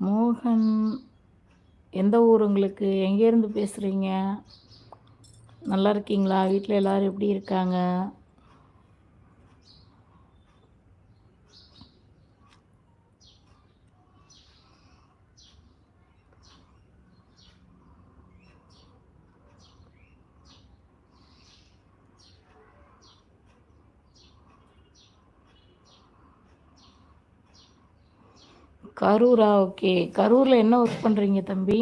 மோகன் எந்த ஊர் உங்களுக்கு? எங்கேருந்து பேசுகிறீங்க நல்லா இருக்கீங்களா? வீட்டில் எல்லோரும் எப்படி இருக்காங்க? கரூரா? ஓகே. கரூரில் என்ன ஒர்க் பண்ணுறீங்க தம்பி?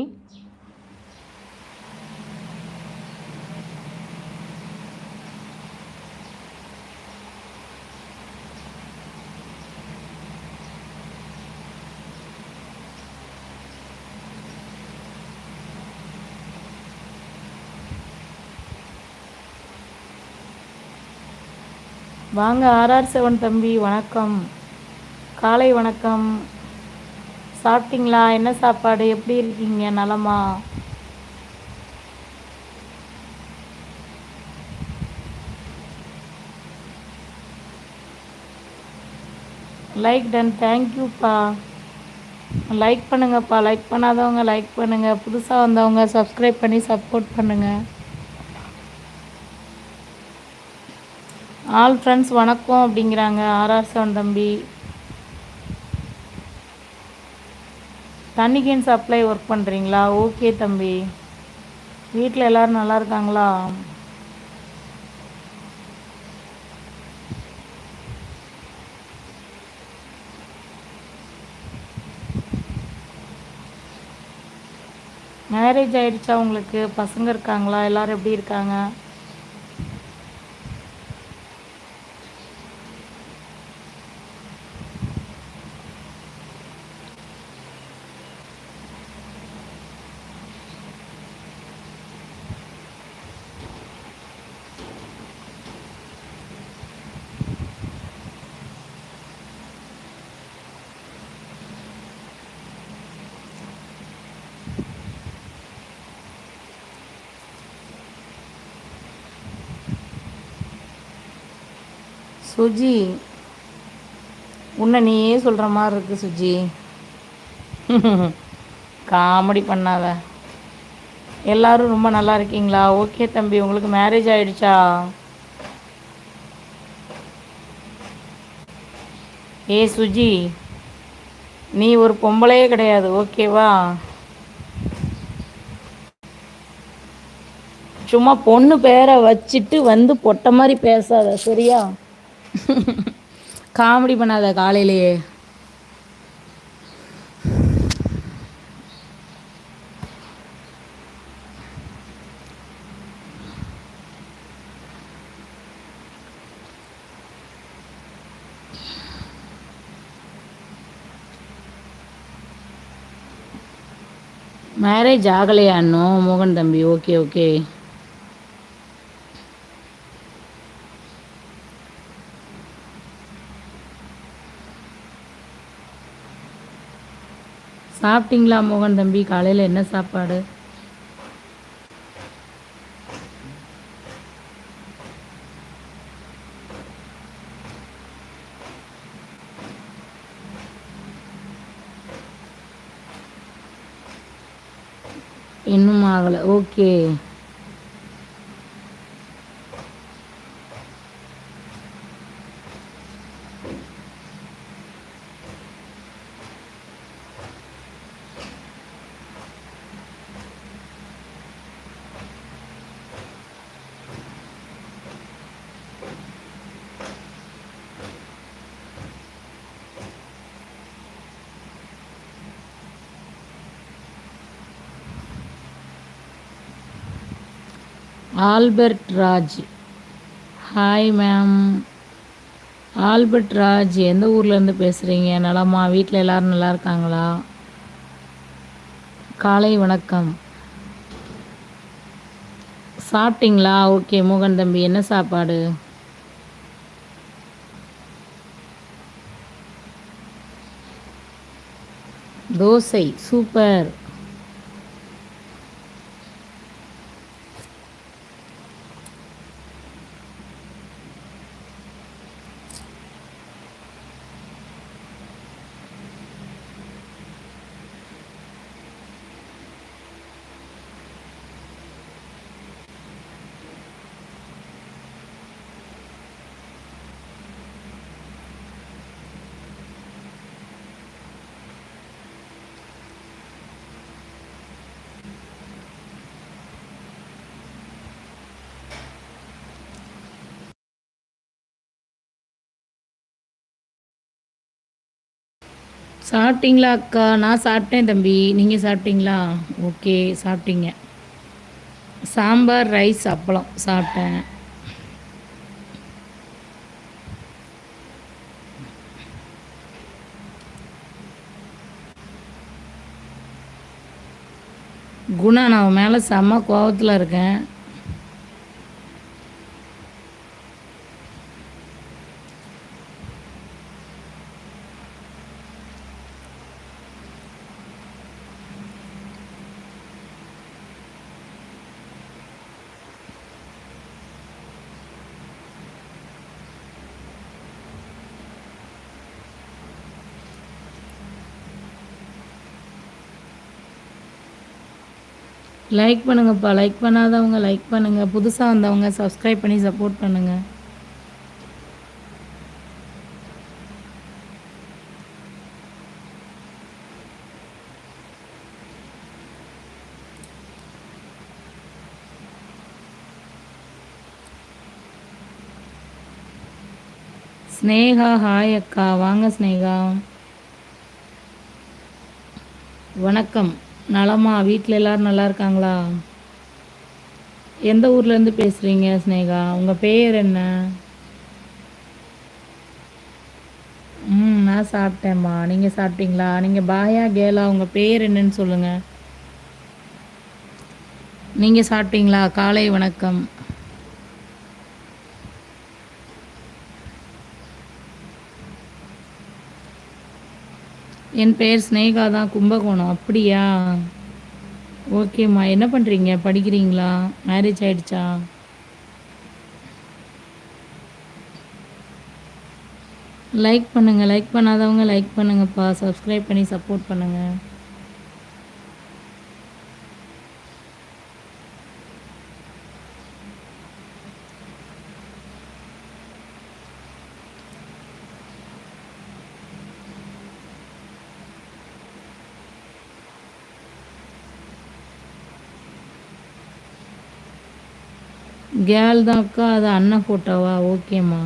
வாங்க ஆர்ஆர் செவன் தம்பி வணக்கம். காலை வணக்கம். சாப்பிட்டீங்களா? என்ன சாப்பாடு? எப்படி இருக்கீங்க? நலமா? லைக் டன் தேங்க்யூப்பா லைக் பண்ணுங்கப்பா. லைக் பண்ணாதவங்க லைக் பண்ணுங்கள் புதுசாக வந்தவங்க சப்ஸ்கிரைப் பண்ணி சப்போர்ட் பண்ணுங்கள் ஆல் ஃப்ரெண்ட்ஸ் வணக்கம் அப்படிங்கிறாங்க. ஆர்ஆர் செவன் தம்பி. தண்ணி கேன் சப்ளை ஒர்க் பண்ணுறீங்களா ஓகே தம்பி. வீட்டில் எல்லோரும் நல்லா இருக்காங்களா? மேரேஜ் ஆகிடுச்சா உங்களுக்கு? பசங்க இருக்காங்களா? எல்லோரும் எப்படி இருக்காங்க? சுஜி உன்னை நீயே சொல்கிற மாதிரி இருக்கு சுஜி. காமெடி பண்ணாத. எல்லாரும் ரொம்ப நல்லா இருக்கீங்களா? ஓகே தம்பி உங்களுக்கு மேரேஜ் ஆகிடுச்சா ஏ சுஜி நீ ஒரு பொம்பளையே கிடையாது ஓகேவா? சும்மா பொண்ணு பேரை வச்சுட்டு வந்து பொட்டை மாதிரி பேசாத சரியா? காமெடி பண்ணாத காலையிலேயே. மேரேஜ் ஆகலையா இன்னும் மோகன் தம்பி? ஓகே ஓகே சாப்பிட்டீங்களா மோகன் தம்பி? காலையில் என்ன சாப்பாடு? இன்னும் ஆகலை. Okay. Albert Raj. Hi ma'am Albert Raj எந்த ஊர்லேருந்து பேசுகிறீங்க நலமா? வீட்டில் எல்லோரும் நல்லா இருக்காங்களா? காலை வணக்கம். சாப்பிட்டீங்களா? ஓகே மோகன் தம்பி என்ன சாப்பாடு? தோசை சூப்பர். சாப்பிட்டீங்களா அக்கா? நான் சாப்பிட்டேன் தம்பி. நீங்கள் சாப்பிட்டீங்களா? ஓகே சாப்பிட்டீங்க. சாம்பார் ரைஸ் அப்பளம் சாப்பிட்டேன். குணா நான் மேலே செம்ம கோவத்தில் இருக்கேன். லைக் பண்ணுங்கப்பா. லைக் பண்ணாதவங்க லைக் பண்ணுங்கள் புதுசாக வந்தவங்க சப்ஸ்கிரைப் பண்ணி சப்போர்ட் பண்ணுங்கள் ஸ்னேகா ஹாய் அக்கா. வாங்க ஸ்னேகா வணக்கம். நலமா வீட்டில் எல்லோரும் நல்லா இருக்காங்களா? எந்த ஊர்லேருந்து பேசுகிறீங்க ஸ்னேகா உங்கள் பேர் என்ன? ம் நான் சாப்பிட்டேம்மா நீங்கள் சாப்பிட்டீங்களா? நீங்கள் பாயா கேலா உங்கள் பேர் என்னன்னு சொல்லுங்கள் நீங்கள் சாப்பிட்டீங்களா? காலை வணக்கம். என் பெயர் ஸ்னேகா தான் கும்பகோணம். அப்படியா? ஓகேம்மா. என்ன பண்ணுறீங்க படிக்கிறீங்களா? மேரேஜ் ஆகிடுச்சா லைக் பண்ணுங்கள் லைக் பண்ணாதவங்க லைக் பண்ணுங்கப்பா. சப்ஸ்கிரைப் பண்ணி சப்போர்ட் பண்ணுங்கள் கேர்ள் தான் அக்கா அது அண்ணன் ஃபோட்டோவா ஓகேம்மா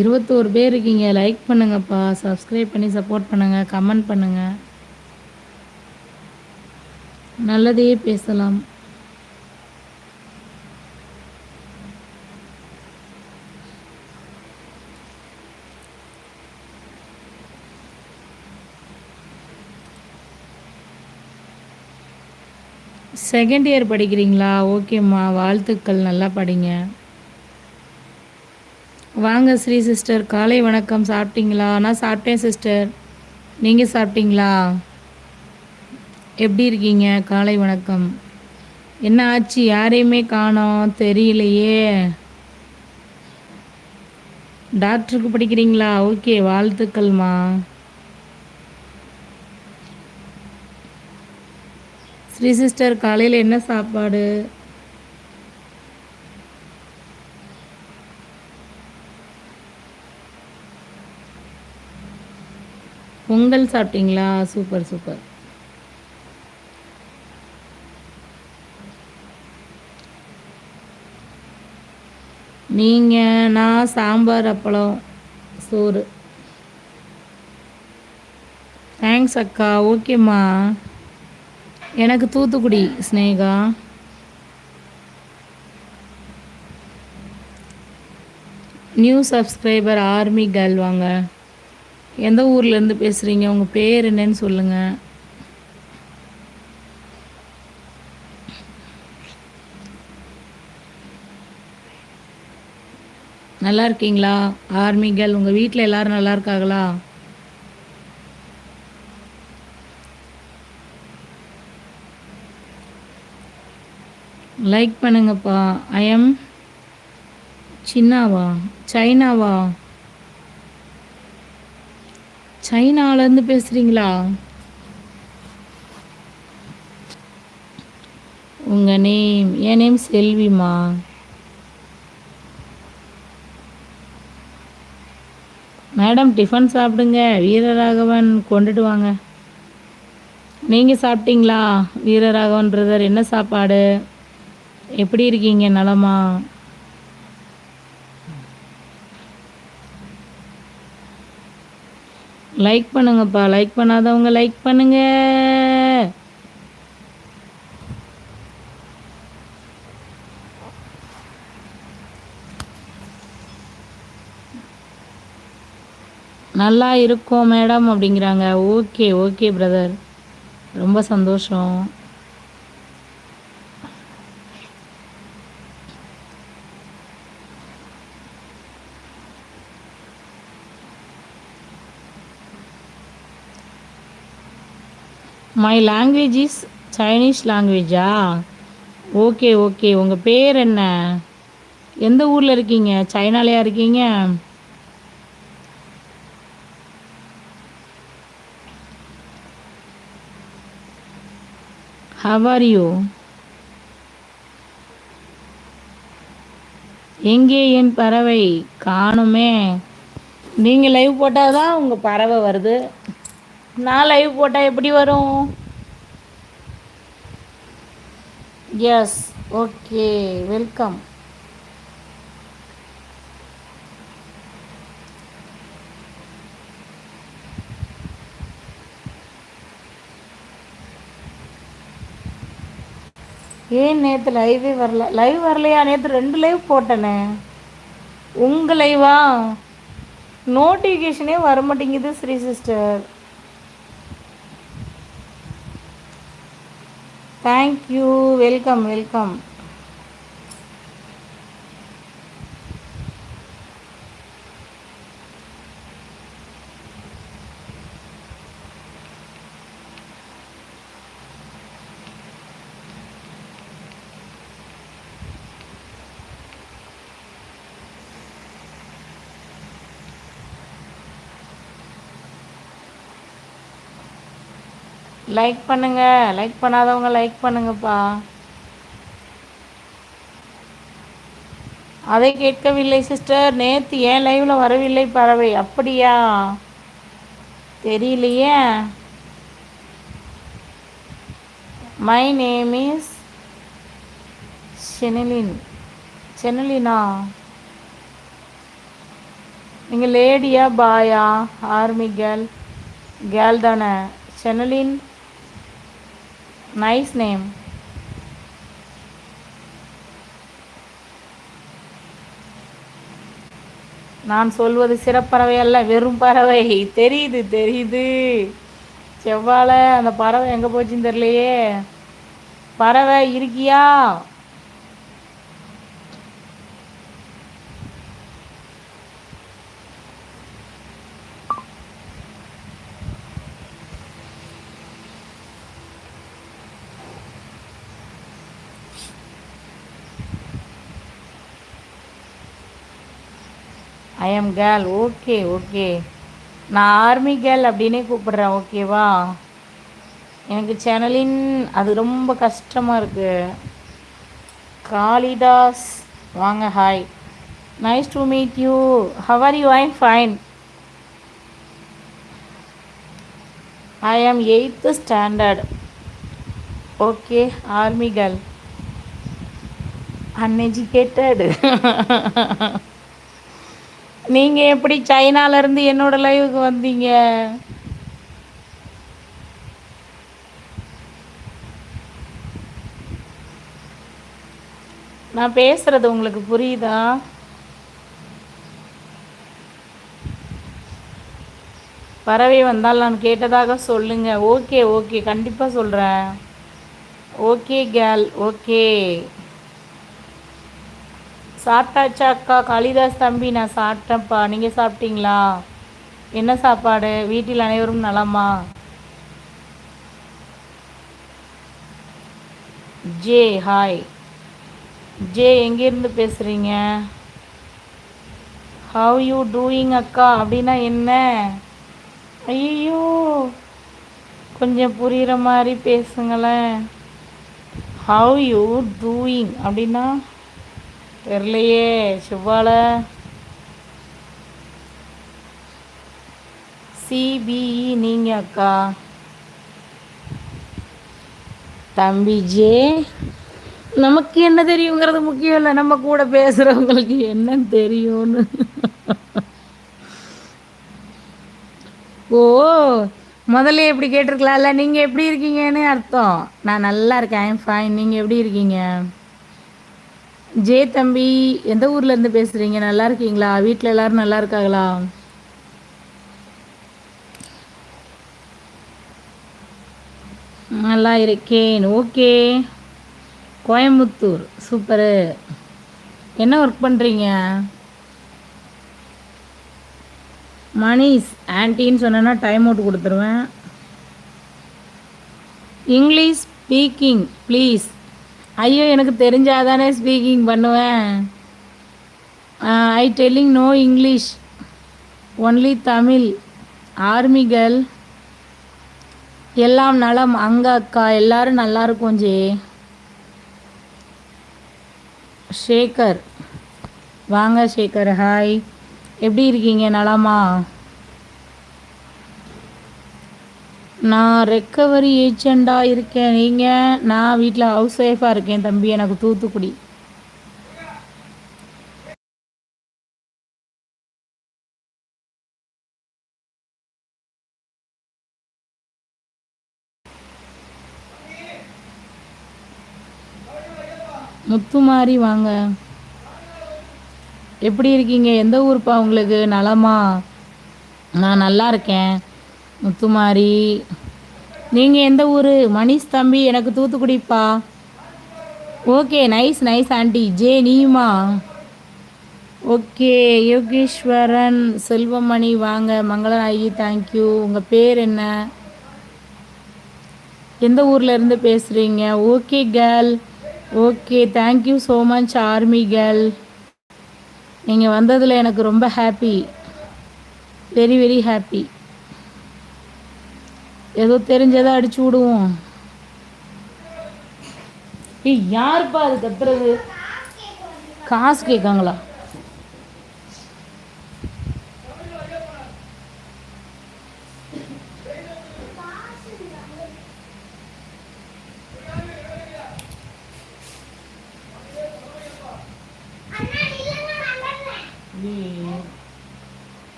இருபத்தோரு பேர் இருக்கீங்க. லைக் பண்ணுங்கப்பா. சப்ஸ்கிரைப் பண்ணி சப்போர்ட் பண்ணுங்கள் கமெண்ட் பண்ணுங்கள் நல்லதையே பேசலாம். செகண்ட் இயர் படிக்கிறீங்களா? ஓகேம்மா வாழ்த்துக்கள். நல்லா படிங்க. வாங்க ஸ்ரீ சிஸ்டர். காலை வணக்கம். சாப்பிட்டீங்களா? நான் சாப்பிட்டேன் சிஸ்டர். நீங்கள் சாப்பிட்டீங்களா? எப்படி இருக்கீங்க? காலை வணக்கம். என்ன ஆச்சு? யாரையுமே காணோம். தெரியலையே. டாக்டருக்கு படிக்கிறீங்களா? ஓகே வாழ்த்துக்கள்மா. ஸ்ரீ சிஸ்டர் காலையில் என்ன சாப்பாடு? பொங்கல் சாப்பிட்டீங்களா? சூப்பர் சூப்பர் நீங்கள் நான் சாம்பார் அப்பளம் சோறு. தேங்க்ஸ் அக்கா. ஓகேம்மா எனக்கு Thoothukudi Sneha new subscriber army girl வாங்க. எந்த ஊர்லேருந்து பேசுகிறீங்க உங்கள் பேர் என்னன்னு சொல்லுங்கள் நல்லா இருக்கீங்களா? ஆர்மிகள் உங்கள் வீட்டில் எல்லோரும் நல்லா இருக்காங்களா? லைக் பண்ணுங்கப்பா. ஐஎம் சின்னாவா? சைனாவா? சைனாலேருந்து பேசுகிறீங்களா உங்கள் நேம் என் நேம் செல்விமா மேடம் டிஃபன் சாப்பிடுங்க. வீரராகவன் கொண்டுட்டு வாங்க. நீங்கள் சாப்பிட்டீங்களா? வீரராகவன் பிரதர் என்ன சாப்பாடு? எப்படி இருக்கீங்க நலமா? லைக் பண்ணுங்கப்பா. லைக் பண்ணாதவங்க லைக் பண்ணுங்க. நல்லா இருக்கும் மேடம் அப்படிங்கிறாங்க. ஓகே ஓகே பிரதர் ரொம்ப சந்தோஷம். மை லாங்குவேஜ் இஸ் சைனீஸ் லாங்குவேஜா ஓகே ஓகே உங்கள் பேர் என்ன? எந்த ஊரில் இருக்கீங்க? சைனாலையா இருக்கீங்க? ஹவர் யூ எங்கே என் பறவை? காணுமே. நீங்கள் லைவ் போட்டால் தான் உங்கள் பறவை வருது. நான் லைவ் போட்டால் எப்படி வரும்? எஸ் ஓகே வெல்கம் ஏன் நேற்று லைவே வரல? லைவ் வரலையா? நேற்று ரெண்டு லைவ் போட்டேனே. உங்கள் லைவா நோட்டிஃபிகேஷனே வர மாட்டேங்குது Sri sister thank you welcome welcome like பண்ணுங்க. லைக் பண்ணாதவங்க லைக் பண்ணுங்கப்பா. அதை கேட்கவில்லை சிஸ்டர் நேற்று ஏன் லைவில் வரவில்லை பறவை? அப்படியா? தெரியலையே. மை நேம் இஸ் செனலின் செனலினா நீங்கள் லேடியா பாயா ஆர்மி கேர்ள் கேர்ள் தானே. செனலின் நைஸ் நேம் நான் சொல்வது சிறப்பறவை அல்ல வெறும் பறவை. தெரியுது தெரியுது. செவ்வாழை அந்த பறவை எங்கே போச்சுன்னு தெரியலையே. பறவை இருக்கியா? I am girl okay okay நான் ஆர்மி கேர்ள் அப்படின்னே கூப்பிட்றேன் ஓகேவா எனக்கு சேனலின் அது ரொம்ப கஷ்டமாக இருக்குது காளிதாஸ் வாங்க hi nice to meet you how are you I fine I am eighth standard okay army girl நீங்கள் எப்படி சைனாலேருந்து என்னோட லைவுக்கு வந்தீங்க? நான் பேசுகிறது உங்களுக்கு புரியுதா? பறவை வந்தால் நான் கேட்டதாக சொல்லுங்கள் ஓகே ஓகே கண்டிப்பாக சொல்கிறேன் ஓகே கேல் ஓகே சாப்பிட்டாச்சா அக்கா? காளிதாஸ் தம்பி நான் சாப்பிட்டேன்ப்பா. நீங்கள் சாப்பிட்டீங்களா? என்ன சாப்பாடு? வீட்டில் அனைவரும் நலமா? J hi. ஜே எங்கேருந்து பேசுகிறீங்க ஹவ் யூ டூயிங் அக்கா? அப்படின்னா என்ன? ஐயோ கொஞ்சம் புரிகிற மாதிரி பேசுங்களேன். ஹவ் யூ டூயிங் அப்படின்னா தெரிலையே செவ்வாழ. சிபிஇ நீங்கள் அக்கா. தம்பி ஜே நமக்கு என்ன தெரியுங்கிறது முக்கியம் இல்லை நம்ம கூட பேசுகிறவங்களுக்கு என்ன தெரியும்னு. ஓ முதல்ல எப்படி கேட்டிருக்கலாம்ல? நீங்கள் எப்படி இருக்கீங்கன்னு அர்த்தம். நான் நல்லா இருக்கேன் ஐம் ஃபைன் நீங்கள் எப்படி இருக்கீங்க? ஜே தம்பி எந்த ஊர்லேருந்து பேசுகிறீங்க நல்லா இருக்கீங்களா? வீட்டில் எல்லோரும் நல்லா இருக்காங்களா? நல்லா இருக்கேன். ஓகே. கோயம்புத்தூர். சூப்பரு. என்ன ஒர்க் பண்ணுறீங்க மணிஸ் ஆன்ட்டின்னு சொன்னேன்னா டைம் அவுட் கொடுத்துருவேன். இங்கிலீஷ் ஸ்பீக்கிங் ப்ளீஸ் ஐயோ எனக்கு தெரிஞ்சாதானே ஸ்பீக்கிங் பண்ணுவேன். I telling no English only Tamil ஆர்மிகள் எல்லாம் நலம் அங்கே அக்கா. எல்லாரும் நல்லா இருக்கும் ஜே. ஷேகர் வாங்க ஷேகர் ஹாய் எப்படி இருக்கீங்க? நலமா? நான் ரெக்கவரி ஏஜெண்டாக இருக்கேன். நீங்கள் நான் வீட்டில் ஹவுஸ் ஒய்ஃபாக இருக்கேன் தம்பி எனக்கு தூத்துக்குடி. முத்துமாரி வாங்க. எப்படி இருக்கீங்க? எந்த ஊருப்பா உங்களுக்கு? நலமா? நான் நல்லா இருக்கேன். முத்துமாரி நீங்கள் எந்த ஊர்? மணிஷ் தம்பி எனக்கு தூத்துக்குடிப்பா. Okay nice nice aunty. J நீமா ஓகே யோகேஸ்வரன் செல்வமணி வாங்க. மங்களநாயகி தேங்க்யூ உங்கள் பேர் என்ன? எந்த ஊர்லேருந்து பேசுகிறீங்க okay girl. Okay thank you so much army girl. நீங்கள் வந்ததில் எனக்கு ரொம்ப ஹாப்பி வெரி வெரி ஹாப்பி ஏதோ தெரிஞ்சதை அடிச்சு விடுவோம். ஏய் யாருப்பா அது கத்துறது? காசு கேட்காங்களா?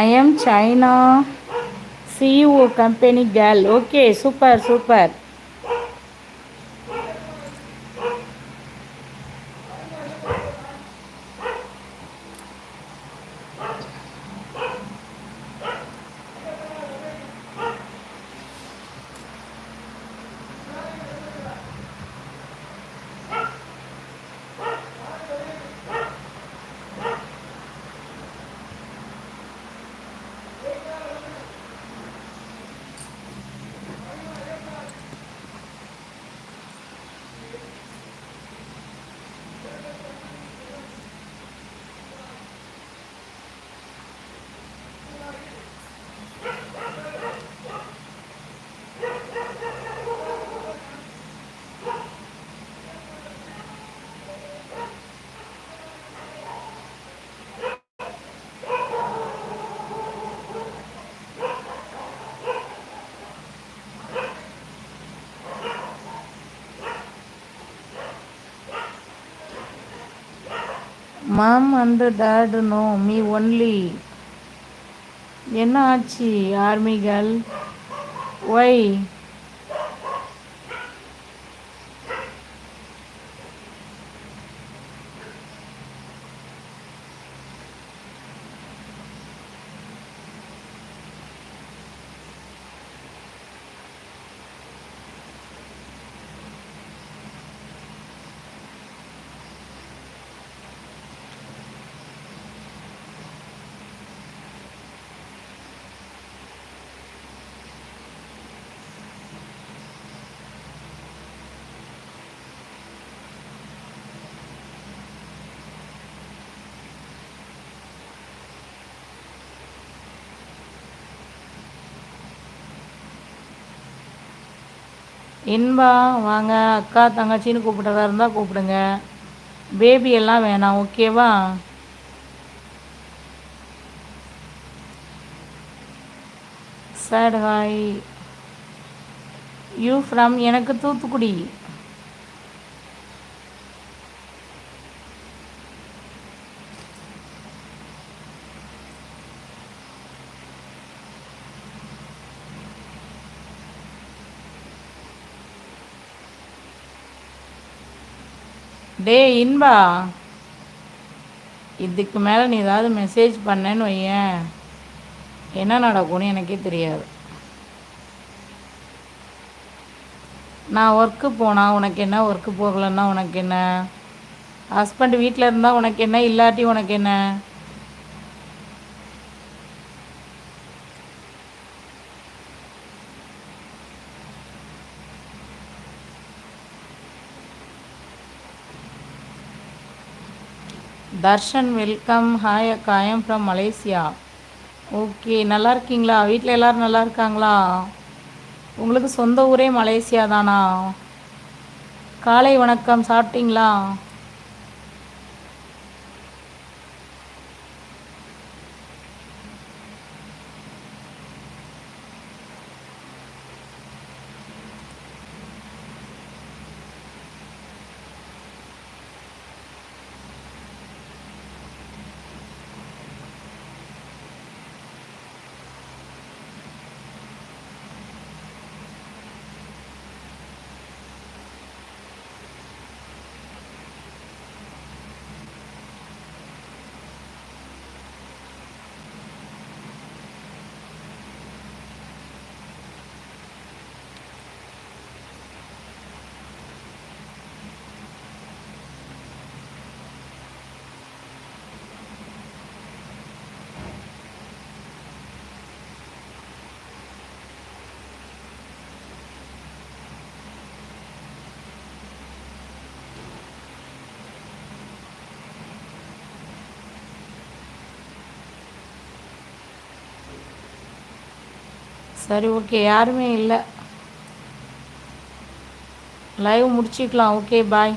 I am China CEO company girl okay super super mom and dad no me only என்ன ஆச்சு ஆர்மிகள்? ஒய் இன்பா வாங்க அக்கா தங்கச்சின்னு கூப்பிட்டதா இருந்தால் கூப்பிடுங்க. பேபி எல்லாம் வேணாம் ஓகேவா சார் ஹாய் யூ ஃப்ரம் எனக்கு தூத்துக்குடி. டே இன்பா. இதுக்கு மேலே நீ ஏதாவது மெசேஜ் பண்ணேன்னு வையேன். என்ன நடக்கும்னு எனக்கே தெரியாது. நான் ஒர்க்கு போனால் உனக்கு என்ன? ஒர்க்கு போகலன்னா உனக்கு என்ன? ஹஸ்பண்ட் வீட்டில் இருந்தால் உனக்கு என்ன? இல்லாட்டி உனக்கு என்ன? தர்ஷன் வெல்கம். ஹாய் அக்கா ஐம் ஃப்ரம் மலேசியா ஓகே நல்லா இருக்கீங்களா? வீட்டில் எல்லோரும் நல்லா இருக்காங்களா? உங்களுக்கு சொந்த ஊரே மலேசியா தானா? காலை வணக்கம் சாப்பிட்டீங்களா? சரி ஓகே யாருமே இல்லை. லைவ் முடிச்சுக்கலாம். Okay bye